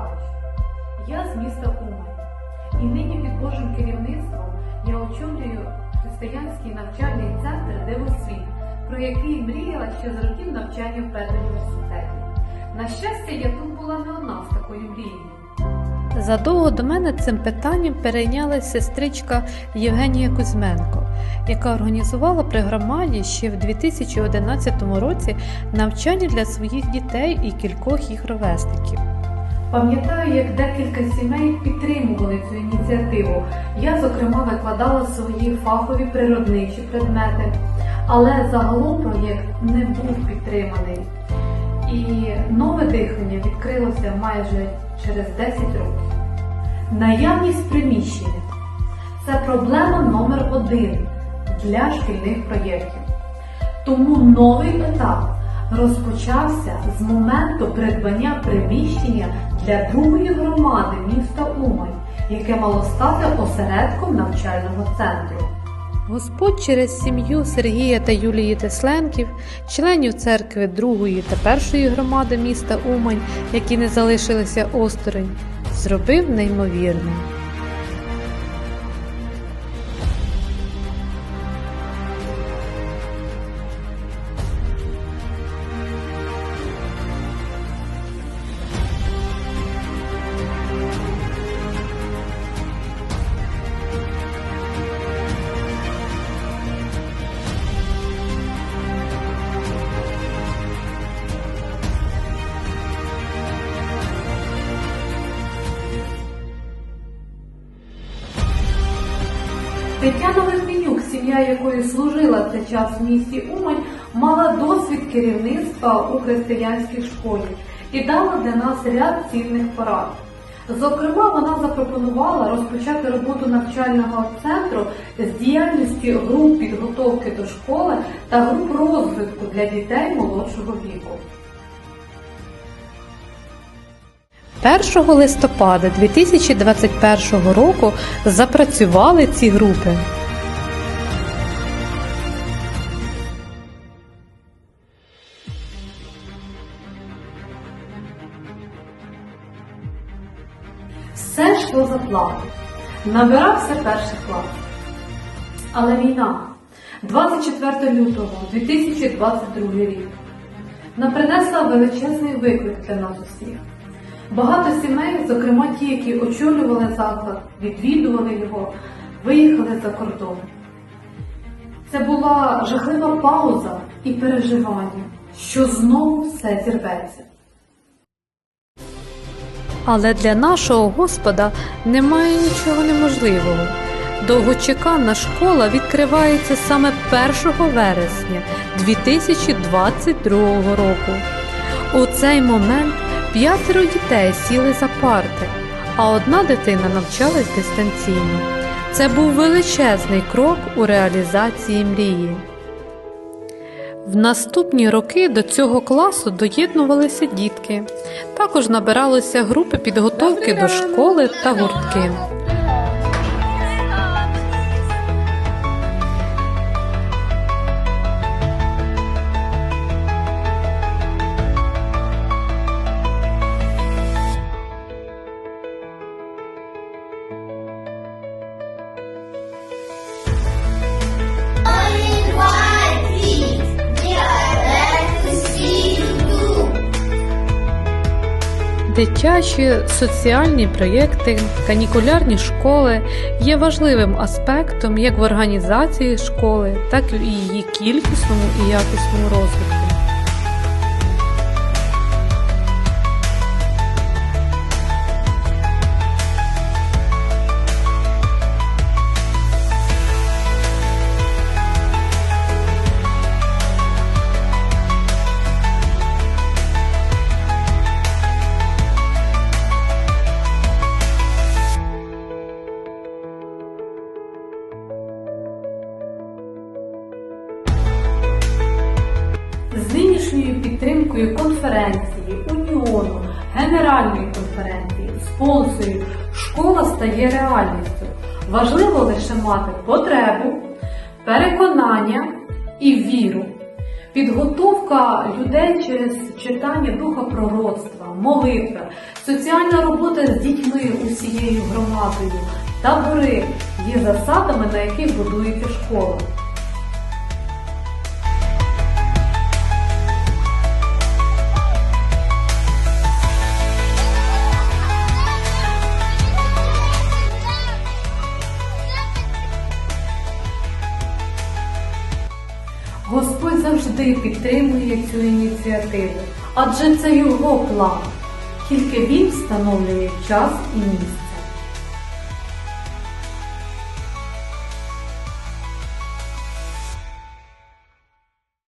Деркач. Я з міста Умань. І нині під Божим керівництвом я очолюю християнський навчальний центр Дивосвіт, про який мріяла ще з років навчання в педуніверситеті. На щастя, я тут була не одна з такою мрією. Задовго до мене цим питанням перейнялася сестричка Євгенія Кузьменко, яка організувала при громаді ще в 2011 році навчання для своїх дітей і кількох їх ровесників. Пам'ятаю, як декілька сімей підтримували цю ініціативу. Я, зокрема, викладала свої фахові природничі предмети, але загалом проєкт не був підтриманий. І нове дихання відкрилося майже через 10 років. Наявність приміщення це проблема номер один для шкільних проєктів. Тому новий етап розпочався з моменту придбання приміщення для другої громади міста Умань, яке мало стати осередком навчального центру. Господь через сім'ю Сергія та Юлії Тесленків, членів церкви другої та першої громади міста Умань, які не залишилися осторонь, зробив неймовірне. Тетяна Литвинюк, сім'я якої служила цей час в місті Умань, мала досвід керівництва у християнській школі і дала для нас ряд цінних порад. Зокрема, вона запропонувала розпочати роботу навчального центру з діяльності груп підготовки до школи та груп розвитку для дітей молодшого віку. 1 листопада 2021 року запрацювали ці групи. Все йшло за планом. Набирався перший клас. Але війна 24 лютого 2022 рік нам принесла величезний виклик для нас усіх. Багато сімей, зокрема ті, які очолювали заклад, відвідували його, виїхали за кордон. Це була жахлива пауза і переживання, що знову все зірветься. Але для нашого Господа немає нічого неможливого. Довгочекана школа відкривається саме 1 вересня 2022 року. У цей момент п'ятеро дітей сіли за парти, а одна дитина навчалась дистанційно. Це був величезний крок у реалізації мрії. В наступні роки до цього класу доєднувалися дітки. Також набиралися групи підготовки до школи та гуртки. Дитячі соціальні проєкти, канікулярні школи є важливим аспектом як в організації школи, так і в її кількісному і якісному розвитку. Підтримкою конференції, уніону, генеральної конференції, спонсорів, школа стає реальністю. Важливо лише мати потребу, переконання і віру. Підготовка людей через читання духа пророцтва, молитва, соціальна робота з дітьми усією громадою, табори є засадами, на яких будується школа. Завжди підтримує цю ініціативу, адже це його план. Тільки він встановлює час і місце.